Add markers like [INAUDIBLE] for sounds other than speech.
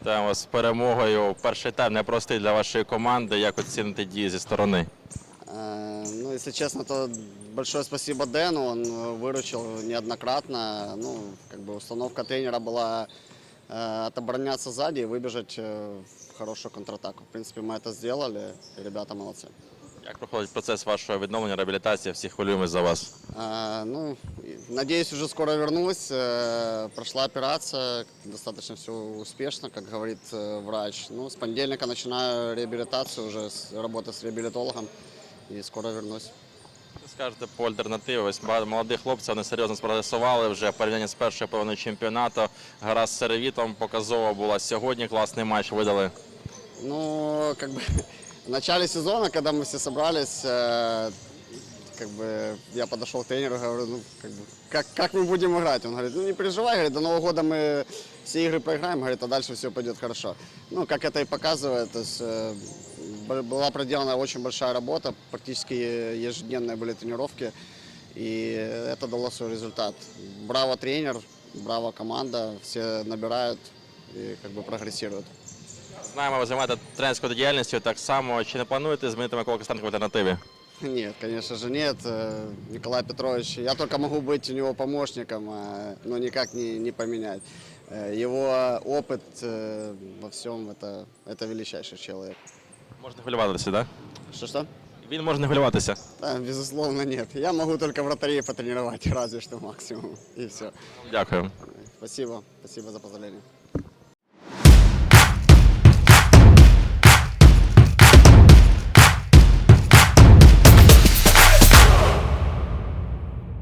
Вітаємо вас з перемогою. Перший тайм непростий для вашої команди. Як оціните дії зі сторони? Э, Ну, если честно, то большое спасибо Дэну, он э, выручил неоднократно. Ну, как бы установка тренера была э, отобороняться сзади и выбежать э, в хорошую контратаку. В принципе, мы это сделали, и ребята молодцы. Як проходить процес вашого відновлення, реабілітації? Всі хвилюємось за вас. А, ну, и надеюсь, уже скоро вернусь. Э, Прошла операция, достаточно все успешно, как говорит э, врач. Ну, с понедельника начинаю реабилитацию уже, с работы с реабилитологом, и скоро вернусь. Що скажете по альтернативі? Ось багато молодих хлопців вони серйозно спрогресували вже в порівнянні з першою половиною чемпіонату. Гра з Серевітом показова була сьогодні. Класний матч видали. Ну, как бы [LAUGHS] в начале сезона, когда мы все собрались, э, как бы я подошел к тренеру, говорю, ну, как, бы, как, как мы будем играть? Он говорит, ну не переживай, говорит, до Нового года мы все игры проиграем, говорит, а дальше все пойдет хорошо. Ну, как это и показывает, то есть, э, была проделана очень большая работа, практически ежедневные были тренировки, и это дало свой результат. Браво тренер, браво команда, все набирают и как бы прогрессируют. Знаємо, ви займаєте тренерською діяльністю так само. Чи не плануєте змінити Микола Костенко в альтернативі? Нет, конечно же нет. Э, Николай Петрович, я только могу быть у него помощником, а, но никак не, не поменять. Э, Его опыт э, во всем это, это величайший человек. Можна не хвилюватися, так? Что-что? Він може не хвилюватися. Да, безусловно, нет. Я могу только вратарей потренировать, разве [LAUGHS] что максимум. И все. Дякую. Спасибо, спасибо за поздравление.